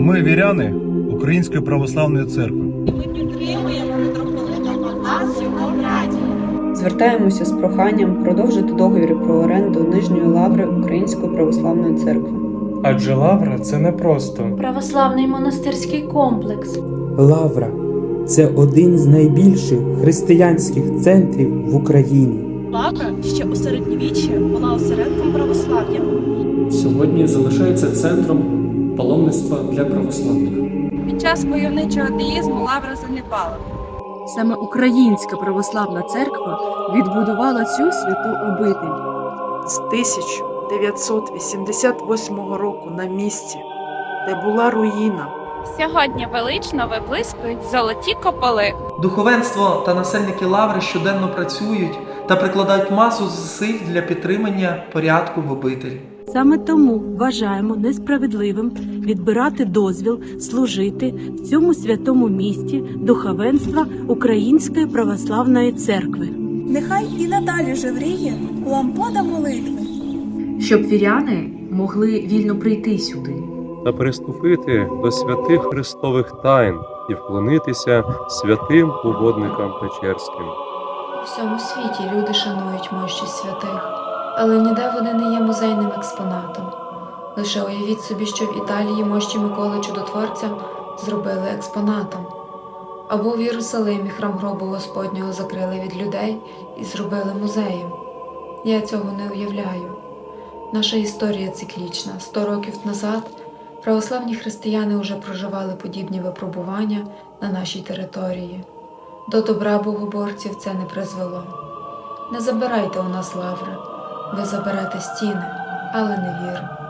Ми віряни Української православної церкви. Ми підтримуємо митрополита. Звертаємося з проханням продовжити договір про оренду нижньої лаври Української православної церкви. Адже лавра це не просто. Православний монастирський комплекс. Лавра це один з найбільших християнських центрів в Україні. Лавра ще у середньовіччі була осередком православ'я. Сьогодні залишається центром паломництва для православних. Під час войовничого атеїзму лавра занепала. Саме Українська православна церква відбудувала цю святу обитель. з 1988 року на місці, де була руїна. Сьогодні велично виблискують золоті кополи. Духовенство та насельники лаври щоденно працюють та прикладають масу зусиль для підтримання порядку в обителі. Саме тому вважаємо несправедливим відбирати дозвіл служити в цьому святому місті духовенства Української православної церкви. Нехай і надалі жевріє лампада молитви. щоб віряни могли вільно прийти сюди. та приступити до святих Христових тайн і вклонитися святим угодникам Печерським. У всьому світі люди шанують мощі святих, але ніде вони не є музейним експонатом. Лише уявіть собі, що в Італії мощі Миколи Чудотворця зробили експонатом. Або в Єрусалимі храм гробу Господнього закрили від людей і зробили музеєм. Я цього не уявляю. Наша історія циклічна. Сто років назад православні християни вже проживали подібні випробування на нашій території. До добра богоборців це не призвело. Не забирайте у нас лаври, ви заберете стіни, але не віру.